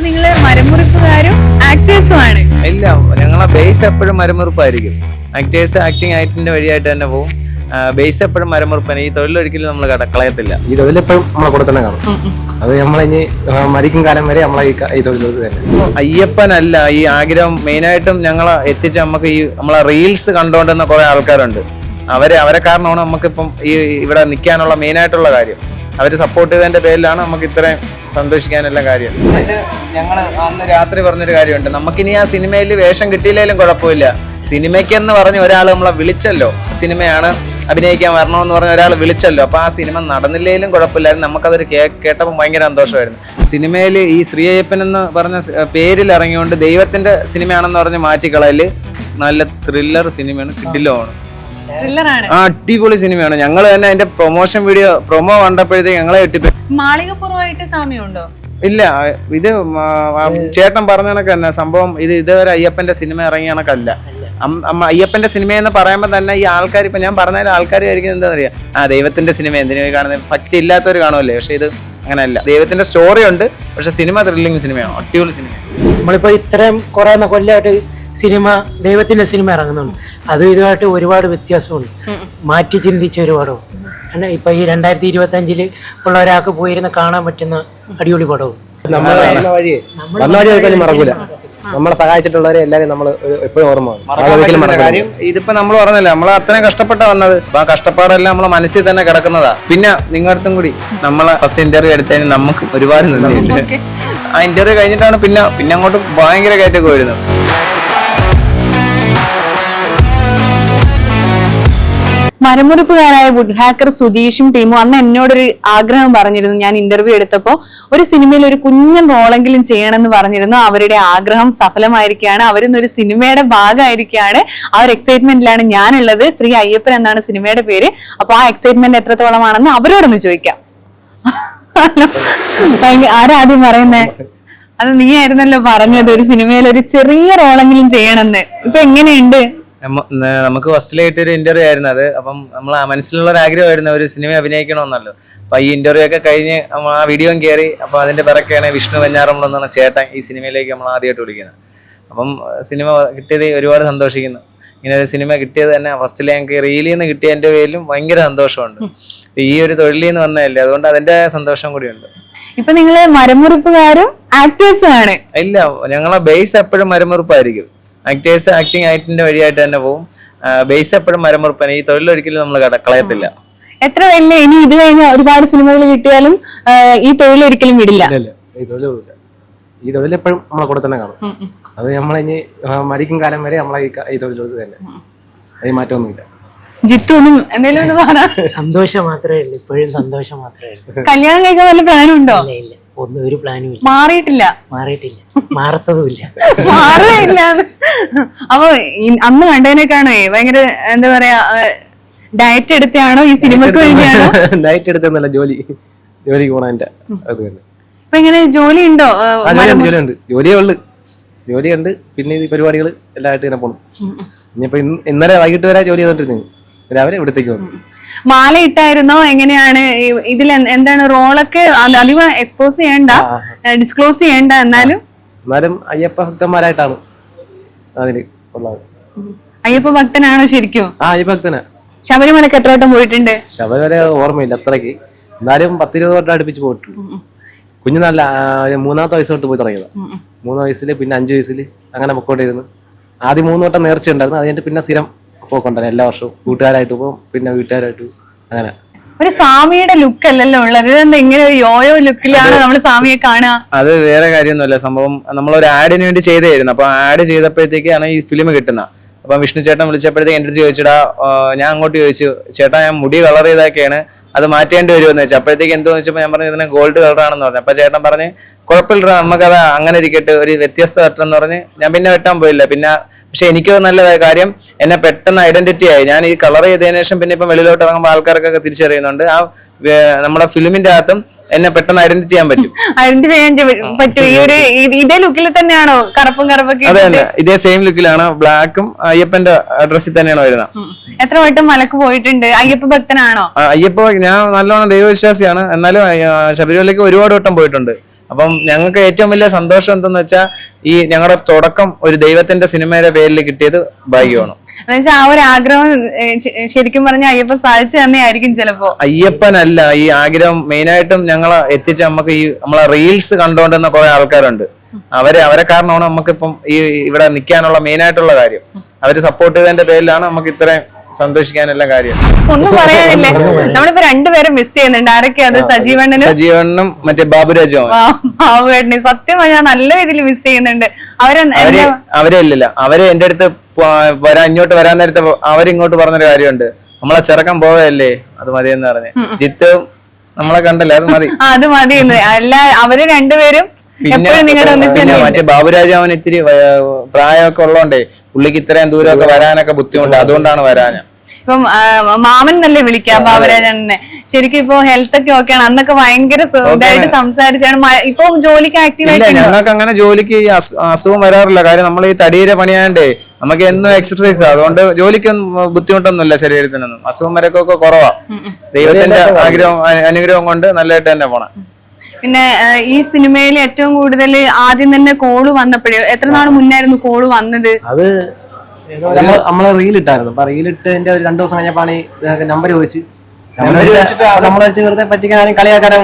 അപ്പൊ നിങ്ങൾ മരമുറിപ്പുകാരും ആക്ടേഴ്സുമാണ് ഇല്ല ഞങ്ങളെ ബേസ് എപ്പോഴും മരമുറിപ്പായിരിക്കും. ആക്ടേഴ്സ് ആക്ടിങ് ആയിട്ടിന്റെ വഴിയായിട്ട് തന്നെ പോകും ബേസ് എപ്പോഴും മരമുറിപ്പാണ്. ഈ തൊഴിലൊരിക്കലും നമ്മൾ കളയത്തില്ല ഈ തൊഴിലെപ്പോഴും നമ്മളെ കൂടെ തന്നെ കാണും. അത് നമ്മളിനി ആ, മരിക്കും കാലം വരെ നമ്മളെ ഈ തൊഴിൽ തന്നെ. അയ്യപ്പനല്ല ഈ ആഗ്രഹം മെയിനായിട്ടും ഞങ്ങളെ എത്തിച്ച് നമുക്ക് ഈ നമ്മളെ റീൽസ് കണ്ടുകൊണ്ടിരുന്ന കുറെ ആൾക്കാരുണ്ട്. അവരെ അവരെ കാരണമാണ് നമുക്കിപ്പം ഈ ഇവിടെ നിൽക്കാനുള്ള മെയിനായിട്ടുള്ള കാര്യം. അവർ സപ്പോർട്ട് ചെയ്തതിന്റെ പേരിലാണ് നമുക്ക് ഇത്രയും സന്തോഷിക്കാനുള്ള കാര്യം. ഞങ്ങൾ അന്ന് രാത്രി പറഞ്ഞൊരു കാര്യമുണ്ട്. നമുക്കിനി ആ സിനിമയിൽ വേഷം കിട്ടിയില്ലെങ്കിലും കുഴപ്പമില്ല. സിനിമയ്ക്കെന്ന് പറഞ്ഞ് ഒരാൾ നമ്മളെ വിളിച്ചല്ലോ. സിനിമയാണ് അഭിനയിക്കാൻ വരണമെന്ന് പറഞ്ഞ ഒരാൾ വിളിച്ചല്ലോ. അപ്പോൾ ആ സിനിമ നടന്നില്ലെങ്കിലും കുഴപ്പമില്ലായിരുന്നു. നമുക്കതൊരു കേ കേട്ടപ്പോൾ ഭയങ്കര സന്തോഷമായിരുന്നു. സിനിമയിൽ ഈ ശ്രീ അയ്യപ്പൻ എന്ന് പറഞ്ഞ പേരിൽ ഇറങ്ങിയോണ്ട് ദൈവത്തിന്റെ സിനിമയാണെന്ന് പറഞ്ഞ് മാറ്റിക്കളയിൽ നല്ല ത്രില്ലർ സിനിമയാണ്. കിഡിലാണ് ത്രില്ലറാണ് അടിപൊളി സിനിമയാണ്. ഞങ്ങൾ തന്നെ അതിന്റെ പ്രൊമോഷൻ വീഡിയോ പ്രൊമോ കണ്ടപ്പോഴത്തേക്ക് ഞങ്ങളെ എട്ടിപ്പോ മാളികപ്പുറമായിട്ട് സാമ്യമുണ്ടോ? ഇല്ല ഇത് ചേട്ടൻ പറഞ്ഞ കണക്ക് തന്നെ. സംഭവം ഇത് ഇതുവരെ അയ്യപ്പന്റെ സിനിമ ഇറങ്ങിയ കണക്കല്ല. അമ്മ അയ്യപ്പന്റെ സിനിമ എന്ന് പറയുമ്പോൾ തന്നെ ഈ ആൾക്കാർ ഇപ്പൊ ഞാൻ പറഞ്ഞാൽ ആൾക്കാർ ആയിരിക്കും എന്താ പറയാ ആ ദൈവത്തിന്റെ സിനിമ എന്തിനു കാണുന്നത്? ഭക്തി ഇല്ലാത്തവർ കാണുമല്ലേ പക്ഷെ ഇത് അങ്ങനെയല്ല ദൈവത്തിന്റെ സ്റ്റോറി ഉണ്ട് പക്ഷെ സിനിമ ത്രില്ലിംഗ് സിനിമയാണ്. അടിപൊളി സിനിമ നമ്മളിപ്പോ ഇത്രയും കുറേ കൊല്ലമായിട്ട് സിനിമ ദൈവത്തിന്റെ സിനിമ ഇറങ്ങുന്നുണ്ട്. അതും ഇതുമായിട്ട് ഒരുപാട് വ്യത്യാസമുണ്ട്. മാറ്റി ചിന്തിച്ച ഒരുപാടും ഇപ്പൊ ഇപ്പം ഈ രണ്ടായിരത്തി ഇരുപത്തി അഞ്ചിൽ ഉള്ള ഒരാൾക്ക് പോയിരുന്ന് കാണാൻ പറ്റുന്ന അടിപൊളി പടവും. മറക്കൂല. നമ്മളെ സഹായിച്ചിട്ടുള്ളവരെ എല്ലാവരും നമ്മൾ എപ്പോഴും ഓർമ്മ കാര്യം ഇതിപ്പോ നമ്മൾ പറഞ്ഞല്ലേ നമ്മൾ അത്രയും കഷ്ടപ്പെട്ട വന്നത്. ആ കഷ്ടപ്പാടെല്ലാം നമ്മളെ മനസ്സിൽ തന്നെ കിടക്കുന്നതാ. പിന്നെ നിങ്ങളടുത്തും കൂടി നമ്മളെ ഫസ്റ്റ് ഇന്റർവ്യൂ എടുത്തതിന് നമുക്ക് ഒരുപാട് നന്ദിയുണ്ട് ആ ഇന്റർവ്യൂ കഴിഞ്ഞിട്ടാണ് പിന്നെ പിന്നെ അങ്ങോട്ട് ഭയങ്കര കയറ്റൊക്കെ വരുന്നത്. മരമുറിപ്പുകാരായ വുഡ് ഹാക്കർ സുധീഷും ടീമും അന്ന് എന്നോടൊരു ആഗ്രഹം പറഞ്ഞിരുന്നു. ഞാൻ ഇന്റർവ്യൂ എടുത്തപ്പോൾ ഒരു സിനിമയിൽ ഒരു കുഞ്ഞൻ റോളെങ്കിലും ചെയ്യണമെന്ന് പറഞ്ഞിരുന്നു. അവരുടെ ആഗ്രഹം സഫലമായിരിക്കുകയാണ്. അവരിന്നൊരു സിനിമയുടെ ഭാഗമായിരിക്കുകയാണ്. ആ ഒരു എക്സൈറ്റ്മെന്റിലാണ് ഞാനുള്ളത്. ശ്രീ അയ്യപ്പൻ എന്നാണ് സിനിമയുടെ പേര്. അപ്പൊ ആ എക്സൈറ്റ്മെന്റ് എത്രത്തോളമാണെന്ന് അവരോടൊന്ന് ചോദിക്കാം. ആരാദ്യം പറയുന്നേ? അത് നീ ആയിരുന്നല്ലോ പറഞ്ഞത്. ഒരു സിനിമയിൽ ഒരു ചെറിയ റോളെങ്കിലും ചെയ്യണമെന്ന്. ഇപ്പൊ എങ്ങനെയുണ്ട്? നമുക്ക് ഫസ്റ്റിലായിട്ട് ഒരു ഇന്റർവ്യൂ ആയിരുന്നു അത്. അപ്പം നമ്മൾ മനസ്സിലുള്ള ഒരു ആഗ്രഹമായിരുന്നു ഒരു സിനിമ അഭിനയിക്കണമെന്നല്ലോ. അപ്പൊ ഈ ഇന്റർവ്യൂ ഒക്കെ കഴിഞ്ഞ് നമ്മൾ ആ വീഡിയോയും കയറി അപ്പൊ അതിന്റെ പിറക്കെയാണ് വിഷ്ണു വെഞ്ഞാറമ്പളെന്നാണ് ചേട്ടൻ ഈ സിനിമയിലേക്ക് നമ്മൾ ആദ്യമായിട്ട് വിളിക്കുന്നത്. അപ്പം സിനിമ കിട്ടിയത് ഒരുപാട് സന്തോഷിക്കുന്നു. ഇങ്ങനെ ഒരു സിനിമ കിട്ടിയത് തന്നെ ഫസ്റ്റിൽ ഞങ്ങൾക്ക് റീലിൽ നിന്ന് കിട്ടിയതിന്റെ പേരിലും ഭയങ്കര സന്തോഷമുണ്ട്. ഈ ഒരു തൊഴിലിൽ നിന്ന് വന്നതല്ലേ. അതുകൊണ്ട് അതിന്റെ സന്തോഷം കൂടിയുണ്ട്. ഇപ്പൊ നിങ്ങൾ മരമുറിപ്പുകാരും ആക്ടേഴ്സും ആണ്. ഇല്ല ഞങ്ങളെ ബേസ് എപ്പോഴും മരമുറിപ്പായിരിക്കും. ആക്ടേഴ്സ് ആക്ടിങ് ആയിട്ടിന്റെ വഴിയായിട്ട് തന്നെ പോകും ബേസ് എപ്പോഴും മരമുറപ്പന ഈ തൊഴിലൊരിക്കലും നമ്മൾ കളയത്തില്ല എത്ര വലിയ ഇനി ഇത് കഴിഞ്ഞ ഒരുപാട് സിനിമകൾ കിട്ടിയാലും ഈ തൊഴിൽ ഒരിക്കലും വിടില്ല. ഇല്ല ഇല്ല. ഈ തൊഴിൽ ഈ തൊഴിൽ എപ്പോഴും നമ്മളെ കൂടെ തന്നെ കാണും. അത് നമ്മളിനി മരിക്കും കാലം വരെ നമ്മളെ ഈ ഈ തന്നെ. അതിന് മാറ്റമൊന്നുമില്ല. ജിത്തു ഒന്നും എന്തെങ്കിലും ഒന്ന് പറ. സന്തോഷം മാത്രമേ ഉള്ളൂ. ഇപ്പോഴും സന്തോഷം മാത്രമേ ഉള്ളൂ. കല്യാണം കഴിക്കാൻ വല്ല പ്ലാനും ഉണ്ടോ? ഇല്ല ഇല്ല. ഒന്നും ഒരു പ്ലാനും ഇല്ല. മാറിയിട്ടില്ല. മാറിയിട്ടില്ല. മാറത്തതുമില്ല. മാറിയില്ല അപ്പൊ അന്ന് കണ്ടതിനേക്കാണോ ഭയങ്കര എന്താ പറയാ ഡയറ്റ് എടുത്താണോ ഈ സിനിമക്ക് വേണ്ടിയാണോ? നൈറ്റ് എടുത്തൊന്നല്ല ജോലി. ജോലിക്ക് പോണ എന്റെ അത് തന്നെ. ഇപ്പൊ ഇങ്ങനെ ജോലി ഉണ്ടോ? ജോലിയുണ്ട് ജോലിയേ ഉള്ളു. ജോലിയുണ്ട് പിന്നെ ഈ പരിപാടികൾ എല്ലായിട്ട് ഇങ്ങനെ പോണം. ഇനിയിപ്പോ ഇന്ന് ഇന്നലെ വൈകിട്ട് വരെ ജോലി ചെയ്തോണ്ടിരുന്നു. രാവിലെ ഇവിടത്തേക്ക് വന്നു. മാല ഇട്ടായിരുന്നോ എങ്ങനെയാണ് ഇതിൽ എന്താണ് റോളൊക്കെ അധികം എക്സ്പോസ് ചെയ്യണ്ട. ഡിസ്ക്ലോസ് ചെയ്യണ്ട എന്നാലും. എന്നാലും അയ്യപ്പ ഭക്തന്മാരായിട്ടാണ് അതിൽ അയ്യപ്പ ഭക്തനാണോ ശരിക്കും? ആ അയ്യപ്പ ഭക്തനാ. ശബരിമലക്ക് എത്ര വട്ടം പോയിട്ടുണ്ട്? ശബരിമല ഓർമ്മയില്ല അത്രയ്ക്ക്. എന്നാലും പത്തിരുപത് വട്ടം അടുപ്പിച്ച് പോയിട്ടുണ്ട്. കുഞ്ഞുനാളിൽ മൂന്നാമത്തെ വയസ്സ് തൊട്ട് പോയി തുടങ്ങിയത്. മൂന്ന് വയസ്സിൽ പിന്നെ അഞ്ച് വയസ്സിൽ അങ്ങനെ പൊക്കോണ്ടിരുന്നു. ആദ്യം മൂന്ന് വട്ടം നേർച്ച ഉണ്ടായിരുന്നു അത് കഴിഞ്ഞിട്ട് പിന്നെ സ്ഥിരം പോക്കൊണ്ടായിരുന്നു എല്ലാ വർഷവും. കൂട്ടുകാരായിട്ട് പോകും പിന്നെ വീട്ടുകാരായിട്ട് പോകും അങ്ങനെ. ഒരു സ്വാമിയുടെ ലുക്ക് അല്ലല്ലോ ഉള്ളത്. ഇതെന്താ ഇങ്ങനെ ഒരു യോയോ ലുക്കിലാണ് നമ്മൾ സ്വാമിയെ കാണുക അത് വേറെ കാര്യമൊന്നുമല്ല. സംഭവം നമ്മൾ ഒരു ആഡിന് വേണ്ടി ചെയ്തായിരുന്നു അപ്പൊ ആഡ് ചെയ്തപ്പോഴത്തേക്കാണ് ഈ ഫിലിം കിട്ടുന്നത്. അപ്പൊ വിഷ്ണു ചേട്ടൻ വിളിച്ചപ്പോഴത്തേക്ക് എന്റെ അടുത്ത് ചോദിച്ചടാ ഞാൻ അങ്ങോട്ട് ചോദിച്ചു ചേട്ടാ ഞാൻ മുടി കളർ ചെയ്തൊക്കെയാണ് അത് മാറ്റേണ്ടി വരുമെന്ന് വെച്ചു അപ്പോഴത്തേക്ക് എന്തോ വെച്ചപ്പോൾ ഞാൻ പറഞ്ഞു ഇതിനെ ഗോൾഡ് കളറാണെന്ന് പറഞ്ഞു. അപ്പോൾ ചേട്ടൻ പറഞ്ഞ് കുഴപ്പമില്ല നമുക്കത് അങ്ങനെ ഇരിക്കട്ടെ ഒരു വ്യത്യസ്ത വെട്ടെന്ന് പറഞ്ഞ് ഞാൻ പിന്നെ വെട്ടാൻ പോയില്ല. പിന്നെ പക്ഷെ എനിക്ക് നല്ല കാര്യം എന്നെ പെട്ടെന്ന് ഐഡന്റിറ്റി ആയി. ഞാൻ ഈ കളർ ചെയ്തതിനു ശേഷം പിന്നെ ഇപ്പം വെളിയിലോട്ട് ഇറങ്ങുമ്പോൾ ആൾക്കാർക്കൊക്കെ തിരിച്ചറിയുന്നുണ്ട്. ആ നമ്മുടെ ഫിലിമിന്റെ അകത്തും എന്നെ പെട്ടെന്ന് ഐഡന്റിറ്റി ചെയ്യാൻ പറ്റും. ഐഡന്റിഫൈ ചെയ്യാൻ പറ്റും. ഈ ഒരു ഇതേ ലുക്കിൽ തന്നെയാണോ കറുപ്പും കറുപ്പൊക്കെ അതെ? ഇതേ സെയിം ലുക്കിലാണ് ബ്ലാക്കും അയ്യപ്പന്റെ ഡ്രസ്സിൽ തന്നെയാണ് വരുന്നത്. എത്ര വട്ടം മലക്ക് പോയിട്ടുണ്ട്? അയ്യപ്പ ഭക്തനാണോ? അയ്യപ്പ ഞാൻ നല്ലോണം ദൈവവിശ്വാസിയാണ്. എന്നാലും ശബരിമലയ്ക്ക് ഒരുപാട് വട്ടം പോയിട്ടുണ്ട്. അപ്പം ഞങ്ങൾക്ക് ഏറ്റവും വലിയ സന്തോഷം എന്തെന്ന് വെച്ചാൽ ഈ ഞങ്ങളുടെ തുടക്കം ഒരു ദൈവത്തിന്റെ സിനിമയുടെ പേരിൽ കിട്ടിയത് ഭാഗ്യമാണ്. എന്നുവെച്ചാൽ ആ ഒരു ആഗ്രഹം ശരിക്കും പറഞ്ഞ അയ്യപ്പ സാധിച്ചു തന്നെ ആയിരിക്കും ചിലപ്പോ. അയ്യപ്പനല്ല ഈ ആഗ്രഹം മെയിനായിട്ടും ഞങ്ങളെ എത്തിച്ച നമുക്ക് ഈ നമ്മളെ റീൽസ് കണ്ടുകൊണ്ടിരുന്ന കുറെ ആൾക്കാരുണ്ട്. അവരെ അവരെ കാരണമാണ് നമുക്കിപ്പം ഈ ഇവിടെ നിൽക്കാനുള്ള മെയിനായിട്ടുള്ള കാര്യം. അവർ സപ്പോർട്ട് ചെയ്തതിന്റെ പേരിലാണ് നമുക്ക് ഇത്രയും സന്തോഷിക്കാനുള്ള കാര്യം. ഒന്നും പറയാനില്ലേ. നമ്മളിപ്പോ രണ്ടുപേരും മിസ് ചെയ്യുന്നുണ്ട്. ആരൊക്കെ അത്? സജീവണ്ണനും? സജീവനും മറ്റേ ബാബുരാജോ ബാബുവേട്ടനെ. സത്യം ഞാൻ നല്ല രീതിയിൽ മിസ് ചെയ്യുന്നുണ്ട്. അവരെ അവരെ ഇല്ലല്ല. അവരെ എന്റെ അടുത്ത് വരാൻ ഇങ്ങോട്ട് വരാൻ നേരത്തെ അവരിങ്ങോട്ട് പറഞ്ഞൊരു കാര്യമുണ്ട്. നമ്മളെ ചെറുക്കം പോവല്ലേ? അത് മതിയെന്ന് പറഞ്ഞു. ജിത്തും നമ്മളെ കണ്ടല്ലേ? അത് മതി. അത് മതി അല്ല അവർ രണ്ടുപേരും പിന്നെ മറ്റേ ബാബുരാജ് അവൻ ഇത്തിരി പ്രായമൊക്കെ ഉള്ളതുകൊണ്ടേ പുള്ളിക്ക് ഇത്രയും ദൂരമൊക്കെ വരാനൊക്കെ ബുദ്ധിമുട്ട്. അതുകൊണ്ടാണ് വരാൻ ഇപ്പം മാമൻ എന്നല്ലേ വിളിക്കാം ബാബുരാജനെ ശരിക്കും ഇപ്പൊ ഹെൽത്ത് ഒക്കെ ഓക്കെയാണ് അന്നൊക്കെ ഭയങ്കര സുഖമായിട്ട് സംസാരിച്ചാണ്. ഇപ്പൊ ജോലിക്ക് ആക്റ്റീവ് ഇല്ല ആയിട്ട് ഞങ്ങൾക്ക് അങ്ങനെ ജോലിക്ക് അസുഖം വരാറില്ല. കാര്യം നമ്മൾ ഈ തടിയിലെ പണിയാണ്ടേ നമുക്ക് എന്നും എക്സർസൈസ് അതുകൊണ്ട് ജോലിക്കൊന്നും ബുദ്ധിമുട്ടൊന്നുമില്ല ശരീരത്തിനൊന്നും. അസുഖം വരക്കൊക്കെ കുറവാ. ദൈവത്തിന്റെ ആഗ്രഹം അനുഗ്രഹം കൊണ്ട് നല്ലതായിട്ട് തന്നെ പോണം. പിന്നെ ഈ സിനിമയിൽ ഏറ്റവും കൂടുതൽ ആദ്യം തന്നെ കോൾ വന്നപ്പോഴേ എത്ര നാൾ മുന്നായിരുന്നു കോൾ വന്നത്? അത് നമ്മൾ നമ്മൾ റീൽ ഇട്ടായിരുന്നു. അപ്പൊ റീൽ ഇട്ടതിന്റെ ഒരു രണ്ടു ദിവസം കഴിഞ്ഞപ്പാണ് നമ്പർ ചോദിച്ച്. നമ്മളെ നമ്മൾ വെച്ച് വെറുതെ പറ്റിക്കാൻ ആരും കളിയാക്കാരെ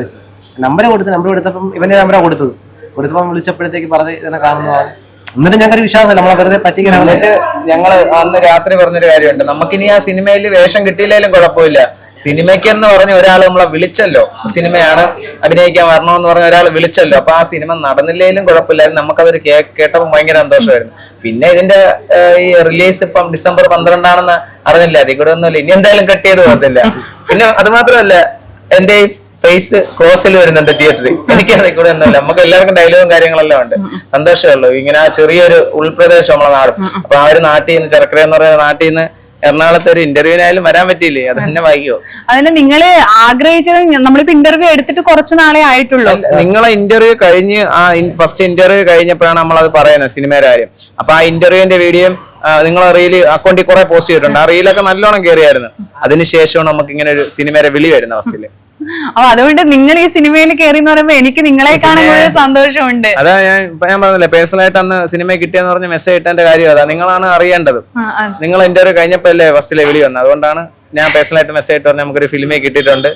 വെച്ച്. നമ്പർ കൊടുത്ത് നമ്പർ കൊടുത്തപ്പം ഇവന്റെ നമ്പറാണ് കൊടുത്തത്. കൊടുത്തപ്പം വിളിച്ചപ്പോഴത്തേക്ക് പറഞ്ഞു ഇതെന്നെ കാണുന്നു എന്നിട്ട് ഞങ്ങൾക്ക് വിശ്വാസം നമ്മളെ വെറുതെ പറ്റിക്കാനാണ് എന്നിട്ട് ഞങ്ങൾ അന്ന് രാത്രി പറഞ്ഞൊരു കാര്യമുണ്ട്. നമുക്കിനി ആ സിനിമയിൽ വേഷം കിട്ടിയില്ലെങ്കിലും കുഴപ്പമില്ല. സിനിമയ്ക്ക് എന്ന് പറഞ്ഞ ഒരാൾ നമ്മളെ വിളിച്ചല്ലോ. സിനിമയാണ് അഭിനയിക്കാൻ വരണമെന്ന് പറഞ്ഞ ഒരാൾ വിളിച്ചല്ലോ. അപ്പൊ ആ സിനിമ നടന്നില്ലെങ്കിലും കുഴപ്പമില്ലായിരുന്നു. നമുക്കതൊരു കേ കേട്ടപ്പോൾ ഭയങ്കര സന്തോഷമായിരുന്നു. പിന്നെ ഇതിന്റെ ഈ റിലീസ് ഇപ്പം ഡിസംബർ പന്ത്രണ്ടാണെന്ന് അറിഞ്ഞില്ല? അതിൽ കൂടെ ഒന്നുമില്ല. ഇനി എന്തായാലും കട്ട് ചെയ്ത് പോകത്തില്ല. പിന്നെ അത് മാത്രമല്ല എന്റെ ഫേസ് ക്ലോസിൽ വരുന്നുണ്ട് തിയേറ്ററിൽ എനിക്ക് അതിൽ കൂടെ ഒന്നുമില്ല. നമുക്ക് എല്ലാവർക്കും ഡയലോഗും കാര്യങ്ങളെല്ലാം ഉണ്ട്. സന്തോഷമേ ഉള്ളൂ ഇങ്ങനെ ആ ചെറിയൊരു ഉൾപ്രദേശം നമ്മളെ നാട്. അപ്പൊ ആ ഒരു നാട്ടിൽ നിന്ന് ചെറുക്കര എന്ന് പറയുന്ന നാട്ടിൽ നിന്ന് എറണാകുളത്ത് ഒരു ഇന്റർവ്യൂവിനായാലും വരാൻ പറ്റിയില്ലേ? അത് തന്നെ വൈകിയോ? അതിന് നിങ്ങൾ ആഗ്രഹിച്ചത് നമ്മളിപ്പോ ഇന്റർവ്യൂ എടുത്തിട്ട് കുറച്ച് നാളെ ആയിട്ടുള്ളൂ. നിങ്ങളെ ഇന്റർവ്യൂ കഴിഞ്ഞ് ആ ഫസ്റ്റ് ഇന്റർവ്യൂ കഴിഞ്ഞപ്പോഴാണ് നമ്മൾ അത് പറയുന്നത് സിനിമയുടെ കാര്യം. അപ്പൊ ആ ഇന്റർവ്യൂവിന്റെ വീഡിയോ നിങ്ങളെ റീൽ അക്കൗണ്ടിൽ കുറെ പോസ്റ്റ് ചെയ്തിട്ടുണ്ട്. ആ റീലൊക്കെ നല്ലോണം കയറിയായിരുന്നു അതിനുശേഷമാണ് നമുക്ക് ഇങ്ങനെ ഒരു സിനിമയുടെ വിളി വരുന്നത് ഫസ്റ്റിൽ അപ്പൊ അതുകൊണ്ട് നിങ്ങൾ ഈ സിനിമയിൽ കയറി എന്ന് പറയുമ്പോ എനിക്ക് നിങ്ങളെ കാണുമ്പോൾ സന്തോഷമുണ്ട്. അതാ ഞാൻ ഇപ്പൊ ഞാൻ പറഞ്ഞില്ലേ പേഴ്സണൽ ആയിട്ട് അന്ന് സിനിമ കിട്ടിയെന്ന് പറഞ്ഞ മെസ്സേജ് ഇട്ടതിന്റെ കാര്യം അതാ. നിങ്ങളാണ് അറിയേണ്ടത്. നിങ്ങൾ എന്റെ ഒരു കഴിഞ്ഞപ്പോ കഴിഞ്ഞപ്പോഴല്ലേ ഫസ്റ്റിലെ വിളി വന്നത്. അതുകൊണ്ടാണ് ഞാൻ പേഴ്സണൽ ആയിട്ട് മെസ്സേജ് ഇട്ട് പറഞ്ഞാൽ നമുക്കൊരു ഫിലിമേ കിട്ടിയിട്ടുണ്ട്.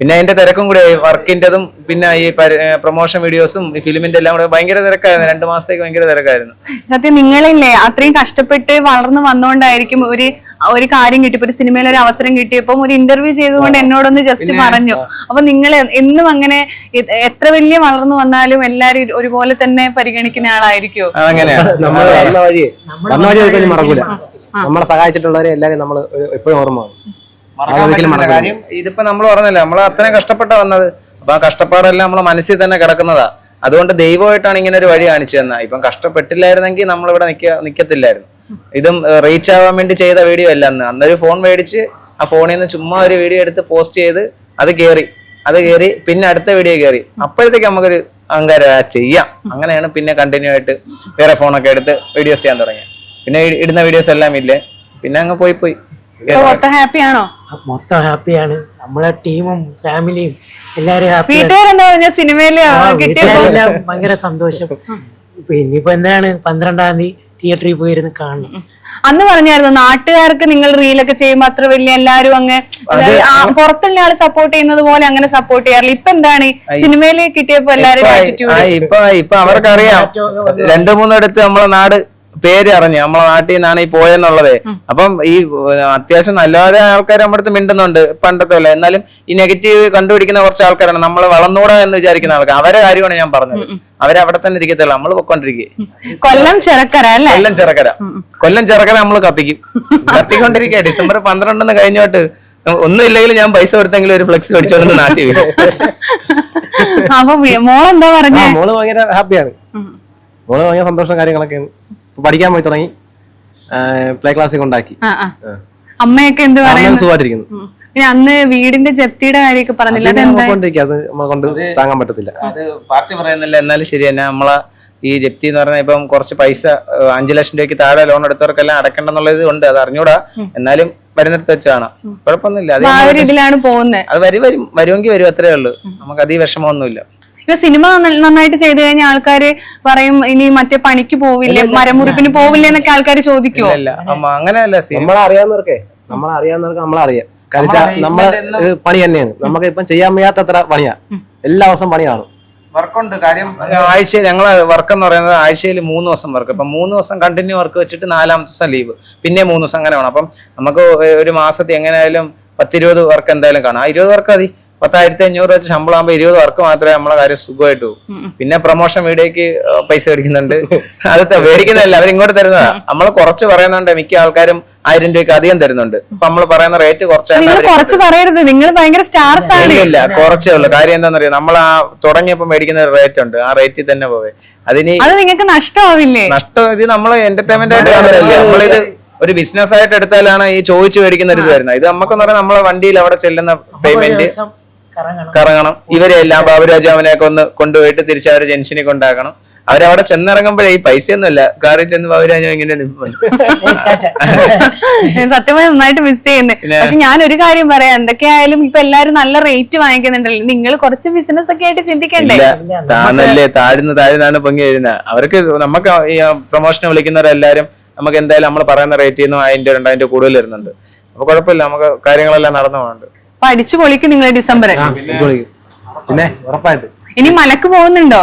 പിന്നെ അതിന്റെ തിരക്കും കൂടെ വർക്കിന്റെതും പിന്നെ ഈ പ്രൊമോഷൻ വീഡിയോസും ഈ ഫിലിമിന്റെ എല്ലാം കൂടെ ഭയങ്കര തിരക്കായിരുന്നു. രണ്ടു മാസത്തേക്ക് ഭയങ്കര തിരക്കായിരുന്നു. സത്യം നിങ്ങളില്ലേ അത്രയും കഷ്ടപ്പെട്ട് വളർന്നു വന്നോണ്ടായിരിക്കും ഒരു ഒരു കാര്യം കിട്ടിയപ്പോ ഒരു സിനിമയിൽ ഒരു അവസരം കിട്ടിയപ്പോൾ ഒരു ഇന്റർവ്യൂ ചെയ്തുകൊണ്ട് എന്നോടൊന്ന് ജസ്റ്റ് പറഞ്ഞു. അപ്പൊ നിങ്ങൾ എന്നും അങ്ങനെ എത്ര വലിയ വളർന്നു വന്നാലും എല്ലാരും ഒരുപോലെ തന്നെ പരിഗണിക്കുന്ന ആളായിരിക്കോ. അതങ്ങനെയാണ് നമ്മൾ വന്ന വഴിയെ വന്ന വഴി ഒരിക്കലും മറക്കൂല. നമ്മളെ സഹായിച്ചിട്ടുള്ളവരെ എല്ലാരും നമ്മൾ എപ്പോഴും ഓർമ്മ കാര്യം ഇതിപ്പോ നമ്മൾ പറഞ്ഞല്ലോ നമ്മൾ അത്രയും കഷ്ടപ്പെട്ട വന്നത്. അപ്പൊ ആ കഷ്ടപ്പാടെല്ലാം നമ്മളെ മനസ്സിൽ തന്നെ കിടക്കുന്നതാ. അതുകൊണ്ട് ദൈവമായിട്ടാണ് ഇങ്ങനെ ഒരു വഴി കാണിച്ചു തന്നത് ഇപ്പം കഷ്ടപ്പെട്ടില്ലായിരുന്നെങ്കിൽ നമ്മളിവിടെ നിക്ക നിക്കത്തില്ലായിരുന്നു. ഇതും റീച്ച് ആവാൻ വേണ്ടി ചെയ്ത വീഡിയോ അല്ല അന്ന്. അന്നൊരു ഫോൺ മേടിച്ച് ആ ഫോണിൽ നിന്ന് ചുമ്മാ ഒരു വീഡിയോ എടുത്ത് പോസ്റ്റ് ചെയ്ത് അത് കയറി അത് കയറി പിന്നെ അടുത്ത വീഡിയോ കയറി അപ്പോഴത്തേക്ക് നമുക്കൊരു അഹങ്കാരം ആ, ചെയ്യാം. അങ്ങനെയാണ് പിന്നെ കണ്ടിന്യൂ ആയിട്ട് വേറെ ഫോണൊക്കെ എടുത്ത് വീഡിയോസ് ചെയ്യാൻ തുടങ്ങി പിന്നെ ഇടുന്ന വീഡിയോസ് എല്ലാം ഇല്ലേ? പിന്നെ അങ്ങ് പോയി പോയി. മൊത്തം ഹാപ്പി ആണോ? മൊത്തം ഹാപ്പിയാണ് നമ്മളെ ടീമും ഫാമിലിയും എല്ലാരും ഹാപ്പി വീട്ടുകാരെന്താ പറഞ്ഞ? സിനിമയിൽ ഭയങ്കര സന്തോഷം. ഇപ്പൊ ഇനിയിപ്പോ എന്താണ്? പന്ത്രണ്ടാം തീയതി. തിയേറ്ററിൽ പോയിരുന്ന് കാണണം. അന്ന് പറഞ്ഞായിരുന്നു നാട്ടുകാർക്ക് നിങ്ങൾ റീലൊക്കെ ചെയ്യുമ്പോ അത്ര വലിയ എല്ലാരും അങ്ങ് പുറത്തുള്ള ആൾ സപ്പോർട്ട് ചെയ്യുന്നത് പോലെ അങ്ങനെ സപ്പോർട്ട് ചെയ്യാറില്ല. ഇപ്പൊ എന്താണ്? സിനിമയിൽ കിട്ടിയപ്പോ എല്ലാരും ഇപ്പൊ. ഇപ്പൊ അവർക്കറിയാം. രണ്ടു മൂന്നിടത്ത് നമ്മളെ നാട് പേര് അറിഞ്ഞു നമ്മളെ നാട്ടിൽ നിന്നാണ് ഈ പോയെന്നുള്ളത്. അപ്പം ഈ അത്യാവശ്യം നല്ലവരെ ആൾക്കാർ നമ്മുടെ അടുത്ത് മിണ്ടുന്നുണ്ട് പണ്ടത്തെ അല്ല. എന്നാലും ഈ നെഗറ്റീവ് കണ്ടുപിടിക്കുന്ന കുറച്ച് ആൾക്കാരാണ് നമ്മൾ വളർന്നൂടാ എന്ന് വിചാരിക്കുന്ന ആൾക്കാർ. അവരെ കാര്യമാണ് ഞാൻ പറഞ്ഞത്. അവരെ അവിടെ തന്നെ ഇരിക്കത്തില്ല നമ്മൾ പൊക്കോണ്ടിരിക്കുക കൊല്ലം ചെറുക്കര അല്ലേ? കൊല്ലം ചെറുക്കര. കൊല്ലം ചെറുക്കര നമ്മൾ കത്തിക്കും. കത്തിക്കൊണ്ടിരിക്കുക ഡിസംബർ പന്ത്രണ്ടെന്ന് കഴിഞ്ഞോട്ട് ഒന്നും ഇല്ലെങ്കിൽ ഞാൻ പൈസ കൊടുത്തെങ്കിലും ഒരു ഫ്ലെക്സ് മേടിച്ചോണ്ട് നാട്ടിൽ വരും അപ്പൊ മോളെന്താ പറഞ്ഞ? മോൾ ഭയങ്കര ഹാപ്പിയാണ്. മോൾ ഭയങ്കര സന്തോഷം കാര്യങ്ങളൊക്കെയാണ്. പഠിക്കാൻ പോയി തുടങ്ങി പ്ലേ ക്ലാസ്സിൽ കൊണ്ടാക്കി അമ്മയൊക്കെ എന്ത് പറയുന്നു? സുഖമായിട്ടിരിക്കുന്നു. പിന്നെ അന്ന് വീടിന്റെ ജപ്തിയുടെ കാര്യമൊക്കെ പറഞ്ഞില്ല. അത് അത് കൊണ്ട് താങ്ങാൻ പറ്റത്തില്ല. അത് പാർട്ടി പറയുന്നില്ല. എന്നാലും ശരി തന്നെ നമ്മളെ ഈ ജപ്തി എന്ന് പറഞ്ഞാൽ ഇപ്പം കുറച്ച് പൈസ അഞ്ചു ലക്ഷം രൂപയ്ക്ക് താഴെ ലോൺ എടുത്തവർക്കെല്ലാം അടക്കണ്ടെന്നുള്ളത് ഉണ്ട്. അത് അറിഞ്ഞൂടാ. എന്നാലും വരുന്നിടത്ത് വെച്ച് കാണാം. കുഴപ്പമൊന്നുമില്ല. അത് അത് വരും വരും. വരുമെങ്കിൽ വരും അത്രേ ഉള്ളൂ. നമുക്ക് അധികം വിഷമമൊന്നുമില്ല. ഇപ്പൊ സിനിമ നന്നായിട്ട് ചെയ്തു കഴിഞ്ഞാൽ ആൾക്കാർ പറയും ഇനി മറ്റേ പണിക്ക് പോവില്ല മരമുറിപ്പിന് പോവില്ലേ എന്നൊക്കെ ആൾക്കാർ ചോദിക്കോ ഇല്ല അമ്മ അങ്ങനെയല്ല സിനിമ നമ്മളെ അറിയാവുന്നവർക്ക് നമ്മളെ അറിയാവുന്നവർക്ക് നമ്മളറിയാം കാരണം നമ്മളെ ഏഹ്, പണി തന്നെയാണ്. നമുക്ക് ഇപ്പം ചെയ്യാൻ വയ്യാത്തത്ര പണിയാ. എല്ലാ ദിവസവും പണിയാണ് വർക്കുണ്ട്. കാര്യം ആഴ്ചയിൽ ഞങ്ങളെ വർക്ക് എന്ന് പറയുന്നത് ആഴ്ചയിൽ മൂന്ന് ദിവസം വർക്ക് ഇപ്പം മൂന്ന് ദിവസം കണ്ടിന്യൂ വർക്ക് വെച്ചിട്ട് നാലാം ദിവസം ലീവ് പിന്നെ മൂന്ന് ദിവസം അങ്ങനെ വേണം. അപ്പം നമുക്ക് ഒരു മാസത്തിൽ എങ്ങനെയായാലും പത്തിരുപത് വർക്ക് എന്തായാലും കാണാം. ആ ഇരുപത് വർക്ക് മതി. പത്തായിരത്തി അഞ്ഞൂറ് വെച്ച് ശമ്പളം ആകുമ്പോൾ ഇരുപത് വർക്ക് മാത്രമേ നമ്മളെ കാര്യം സുഖമായിട്ട് പോകും. പിന്നെ പ്രൊമോഷൻ വീഡിയോക്ക് പൈസ മേടിക്കുന്നുണ്ട്. അത് ത- മേടിക്കുന്നതല്ല അവർ ഇങ്ങോട്ട് തരുന്നതാ. നമ്മൾ കുറച്ച് പറയുന്നുണ്ട് മിക്ക ആൾക്കാരും ആയിരം രൂപയ്ക്ക് അധികം തരുന്നുണ്ട്. അപ്പൊ നമ്മൾ പറയുന്ന റേറ്റ് കുറച്ചാണ് നിങ്ങൾ കുറച്ച് പറയരുത് നിങ്ങൾ ഭയങ്കര സ്റ്റാർസ് ആണ്. ഇല്ല കുറച്ചേ ഉള്ളൂ. കാര്യം എന്താണെന്നറിയാം നമ്മൾ ആ തുടങ്ങിയപ്പോൾ മേടിക്കുന്ന റേറ്റ് ഉണ്ട്. ആ റേറ്റിൽ തന്നെ പോവേ. അതിന് അത് നിങ്ങൾക്ക് നഷ്ടമാവില്ലേ? നഷ്ടം ഇത് നമ്മൾ എന്റർടൈൻമെന്റ് ആയിട്ട് കാണുന്നതല്ലേ നമ്മളിത് ഒരു ബിസിനസ് ആയിട്ട് എടുത്താലാണ് ഈ ചോദിച്ചു മേടിക്കുന്ന ഒരു ഇത് വരുന്നത്. ഇത് നമുക്കെന്ന് പറഞ്ഞാൽ നമ്മളെ വണ്ടിയിൽ അവിടെ ചെല്ലുന്ന പേയ്മെന്റ് കറങ്ങണം. ഇവരെല്ലാം ഇവരെ എല്ലാം ബാബുരാജാവിനെയൊക്കെ ഒന്ന് കൊണ്ടുപോയിട്ട് തിരിച്ച് അവരെ ജെൻഷനെ കൊണ്ടാക്കണം. അവരവിടെ ചെന്നിറങ്ങുമ്പോഴേ ഈ പൈസയൊന്നുമല്ല കാറിൽ ചെന്ന് ബാബുരാജാവ് ഇങ്ങനെ സത്യമായി നന്നായിട്ട് മിസ് ചെയ്യുന്നത് പക്ഷെ ഞാൻ ഒരു കാര്യം പറയാം. എന്തൊക്കെയായാലും ഇപ്പൊ എല്ലാരും നല്ല റേറ്റ് വാങ്ങിക്കുന്നുണ്ടല്ലോ. നിങ്ങൾ കുറച്ച് ബിസിനസ് ഒക്കെ ആയിട്ട് ചിന്തിക്കണ്ടേ? താന്നല്ലേ താഴ്ന്ന് താഴ്ന്നാണ് പൊങ്ങി വരുന്നത് അവർക്ക് നമുക്ക് ഈ പ്രൊമോഷന് വിളിക്കുന്നവരെല്ലാരും നമുക്ക് എന്തായാലും നമ്മൾ പറയുന്ന റേറ്റിൽ നിന്നും അതിന്റെ രണ്ടായിരം കൂടുതൽ വരുന്നുണ്ട്. അപ്പൊ കുഴപ്പമില്ല. നമുക്ക് കാര്യങ്ങളെല്ലാം നടന്നു പോകുന്നുണ്ട് അപ്പൊ അടിച്ചു പൊളിക്കും നിങ്ങൾ ഡിസംബർ പിന്നെ ഉറപ്പായിട്ട്. ഇനി മലക്ക് പോകുന്നുണ്ടോ?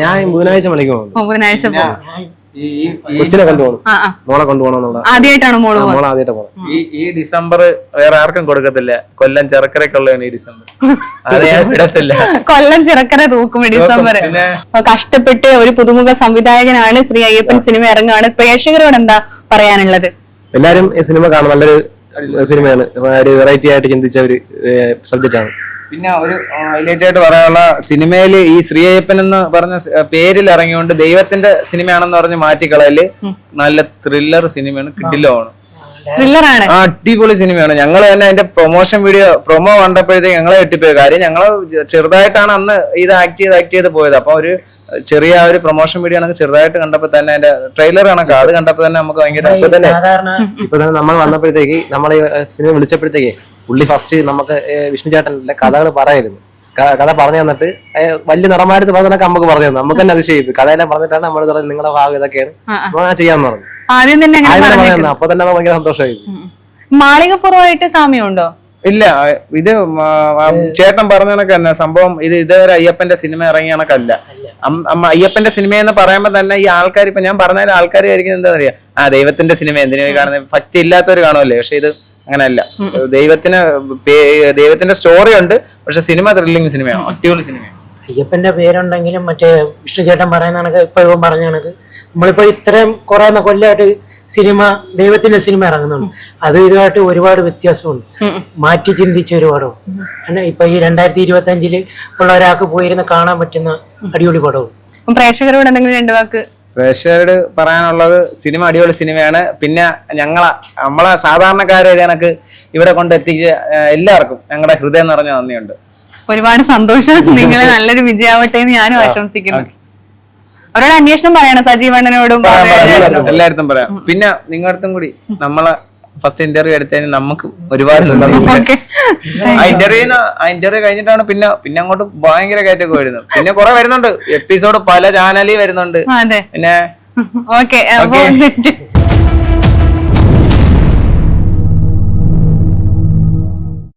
ഞാൻ ബുധനാഴ്ച മലക്ക് പോകുന്നു ബുധനാഴ്ച പോകും. കൊച്ചിനെ കൊണ്ടുപോകണം മോളെ കൊണ്ടുപോകണം ആദ്യമായിട്ടാണ് മോൾ മോളെ ആദ്യമായിട്ട് പോകണം ഈ ഈ ഡിസംബർ വേറെ ആർക്കും കൊടുക്കത്തില്ല. കൊല്ലം ചെറുക്കരക്കുള്ളതാണ് ഈ ഡിസംബർ അത് ഞാൻ വിടത്തില്ല കൊല്ലം ചിറക്കര തൂക്കും ഡിസംബർ കഷ്ടപ്പെട്ട് ഒരു പുതുമുഖ സംവിധായകനാണ് ശ്രീ അയ്യപ്പൻ സിനിമ ഇറങ്ങുകയാണ് പ്രേക്ഷകരോട് എന്താ പറയാനുള്ളത്? എല്ലാരും ഈ സിനിമ കാണും നല്ലൊരു സിനിമയാണ്. ഒരു വെറൈറ്റി ആയിട്ട് ചിന്തിച്ച ഒരു സബ്ജക്റ്റ് ആണ്. പിന്നെ ഒരു ഹൈലൈറ്റ് ആയിട്ട് പറയാനുള്ള സിനിമയിൽ ഈ ശ്രീ അയ്യപ്പൻ എന്ന് പറഞ്ഞ പേരിൽ ഇറങ്ങിയോണ്ട് ദൈവത്തിന്റെ സിനിമയാണെന്ന് പറഞ്ഞ് മാറ്റിക്കളയൽ നല്ല ത്രില്ലർ സിനിമയാണ്. കിഡിലാണ് ത്രില്ലറാണ് അടിപൊളി സിനിമയാണ്. ഞങ്ങൾ തന്നെ അതിന്റെ പ്രൊമോഷൻ വീഡിയോ പ്രൊമോ കണ്ടപ്പോഴത്തേക്ക് ഞങ്ങളെ എട്ടിപ്പോയി കാര്യം ഞങ്ങൾ ചെറുതായിട്ടാണ് അന്ന് ഇത് ആക്ട് ചെയ്ത് ആക്ട് ചെയ്ത് പോയത്. അപ്പൊ ഒരു ചെറിയ ഒരു പ്രൊമോഷൻ വീഡിയോ ആണെങ്കിൽ ചെറുതായിട്ട് കണ്ടപ്പോ തന്നെ അതിന്റെ ട്രെയിലർ കണക്കാ അത് കണ്ടപ്പോ തന്നെ നമുക്ക് ഭയങ്കര ഈ സാധാരണ ഇപ്പൊ തന്നെ നമ്മൾ വന്നപ്പോഴത്തേക്ക് നമ്മളെ സിനിമ വിളിച്ചപ്പോഴത്തേക്ക് പുള്ളി ഫസ്റ്റ് നമുക്ക് വിഷ്ണു ചേട്ടന്റെ കഥകൾ പറയായിരുന്നു കഥ പറഞ്ഞു തന്നിട്ട് വലിയ നടന്മാരത്ത് പറഞ്ഞതൊക്കെ നമുക്ക് പറഞ്ഞു തന്നു. നമുക്ക് തന്നെ അത് ചെയ്തു കഥയെല്ലാം പറഞ്ഞിട്ടാണ് നമ്മൾ നിങ്ങളുടെ ഭാഗം ഇതൊക്കെയാണ്. ചെയ്യാന്ന് പറഞ്ഞു. ആദ്യം തന്നെ അങ്ങനെ. അപ്പൊ തന്നെ ഭയങ്കര സന്തോഷമായി. മാളികപ്പുറമായിട്ട് സാമ്യമുണ്ടോ? ഇല്ല ഇത് മ- ആ ചേട്ടൻ പറഞ്ഞ കണക്ക് തന്നെ സംഭവം ഇത് ഇതുവരെ അയ്യപ്പന്റെ സിനിമ ഇറങ്ങിയ കണക്കല്ല. അം- അമ്മ അയ്യപ്പന്റെ സിനിമ എന്ന് പറയുമ്പോൾ തന്നെ ഈ ആൾക്കാർ ഇപ്പൊ ഞാൻ പറഞ്ഞ ആൾക്കാർ ആയിരിക്കും എന്താ പറയാ ആ ദൈവത്തിന്റെ സിനിമ എന്തിനാ ഈ കാണുന്നത്? ഭക്തി ഇല്ലാത്തവർ കാണുമല്ലേ? പക്ഷെ ഇത് അങ്ങനെയല്ല. ദൈവത്തിന് പേ- ദൈവത്തിന്റെ സ്റ്റോറി ഉണ്ട് പക്ഷെ സിനിമ ത്രില്ലിംഗ് സിനിമയാണ് അടിപൊളി സിനിമയാണ്. അയ്യപ്പന്റെ പേരുണ്ടെങ്കിലും മറ്റേ വിഷ്ണു ചേട്ടൻ പറയുന്ന കണക്ക് ഇപ്പൊ ഇവൻ പറഞ്ഞ കണക്ക്. നമ്മളിപ്പോ ഇത്രയും കുറെ കൊല്ലമായിട്ട് സിനിമ ദൈവത്തിന്റെ സിനിമ ഇറങ്ങുന്നുണ്ട്. അത് ഇതുമായിട്ട് ഒരുപാട് വ്യത്യാസമുണ്ട്. മാറ്റി ചിന്തിച്ച ഒരുപാടും. ഇപ്പൊ ഈ രണ്ടായിരത്തി ഇരുപത്തി അഞ്ചിൽ ഉള്ള ഒരാൾക്ക് പോയിരുന്ന് കാണാൻ പറ്റുന്ന അടിപൊളി പടവും. പ്രേക്ഷകരോട് എന്തെങ്കിലും രണ്ട് വാക്ക്? പ്രേക്ഷകരോട് പറയാനുള്ളത് സിനിമ അടിപൊളി സിനിമയാണ്. പിന്നെ ഞങ്ങളെ നമ്മളെ സാധാരണക്കാരെ ഇത് കണക്ക് ഇവിടെ കൊണ്ടെത്തിച്ച ആ, എല്ലാവർക്കും ഞങ്ങളുടെ ഹൃദയം നിറഞ്ഞ നന്ദിയുണ്ട്. ഒരുപാട് സന്തോഷം. നിങ്ങൾ നല്ലൊരു വിജയാവട്ടെ എന്ന് ഞാനും ആശംസിക്കുന്നു. അവരോട് അന്വേഷണം പറയണം സജീവണ്ണനോടും എല്ലായിടത്തും പറയാം പിന്നെ നിങ്ങളടുത്തും കൂടി നമ്മളെ ഫസ്റ്റ് ഇന്റർവ്യൂ എടുത്തതിന് നമുക്ക് ഒരുപാട് ഇന്റർവ്യൂന്ന് ആ ഇന്റർവ്യൂ ആ ഇന്റർവ്യൂ കഴിഞ്ഞിട്ടാണ് പിന്നെ പിന്നെ അങ്ങോട്ട് ഭയങ്കര കയറ്റൊക്കെ വരുന്നത്. പിന്നെ കുറെ വരുന്നുണ്ട്. എപ്പിസോഡ് പല ചാനലിൽ വരുന്നുണ്ട്. അതെ. പിന്നെ ഓക്കെ